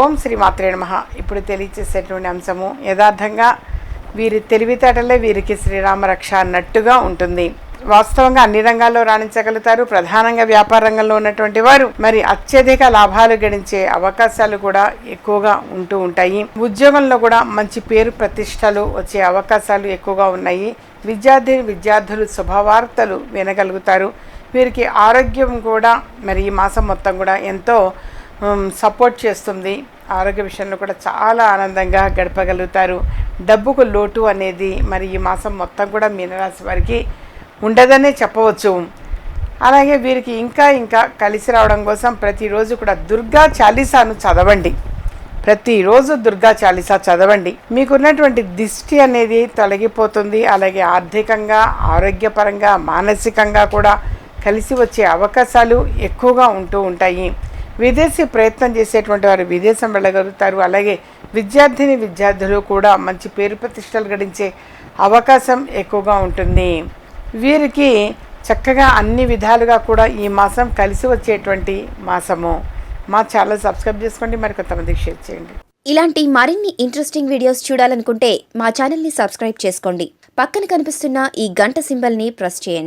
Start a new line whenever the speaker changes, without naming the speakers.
ఓం శ్రీ మాత్రే నమ. ఇప్పుడు తెలియచేసేటువంటి అంశము యథార్థంగా వీరి తెలివితేటలే వీరికి శ్రీరామ రక్ష అన్నట్టుగా ఉంటుంది. వాస్తవంగా అన్ని రంగాల్లో రాణించగలుగుతారు ప్రధానంగా వ్యాపార రంగంలో ఉన్నటువంటి వారు. మరి అత్యధిక లాభాలు గడించే అవకాశాలు కూడా ఎక్కువగా ఉంటూ ఉంటాయి. ఉద్యోగంలో కూడా మంచి పేరు ప్రతిష్టలు వచ్చే అవకాశాలు ఎక్కువగా ఉన్నాయి. విద్యార్థి విద్యార్థులు శుభవార్తలు వినగలుగుతారు. వీరికి ఆరోగ్యం కూడా మరి ఈ మాసం మొత్తం కూడా ఎంతో సపోర్ట్ చేస్తుంది. ఆరోగ్య విషయంలో కూడా చాలా ఆనందంగా గడపగలుగుతారు. డబ్బుకు లోటు అనేది మరి ఈ మాసం మొత్తం కూడా మీనరాశి వారికి ఉండదనే చెప్పవచ్చు. అలాగే వీరికి ఇంకా ఇంకా కలిసి రావడం కోసం ప్రతిరోజు కూడా దుర్గా చాలీసాను చదవండి. ప్రతిరోజు దుర్గా చాలీసా చదవండి. మీకున్నటువంటి దిష్టి అనేది తొలగిపోతుంది. అలాగే ఆర్థికంగా ఆరోగ్యపరంగా మానసికంగా కూడా కలిసి వచ్చే అవకాశాలు ఎక్కువగా ఉంటూ ఉంటాయి. విదేశీ ప్రయత్నం చేసేటువంటి వారు విదేశం వెళ్ళగలుగుతారు. అలాగే విద్యార్థిని విద్యార్థులు కూడా మంచి పేరు ప్రతిష్టలు గడించే అవకాశం ఎక్కువగా ఉంటుంది. వీరికి చక్కగా అన్ని విధాలుగా కూడా ఈ మాసం కలిసి వచ్చేటువంటి మాసము. మా ఛానల్ సబ్స్క్రైబ్ చేసుకోండి మరి కొంతమందికి షేర్ చేయండి.
ఇలాంటి మరిన్ని ఇంట్రెస్టింగ్ వీడియోస్ చూడాలనుకుంటే మా ఛానల్ని సబ్స్క్రైబ్ చేసుకోండి. పక్కన కనిపిస్తున్న ఈ గంట సింబల్ని ప్రెస్ చేయండి.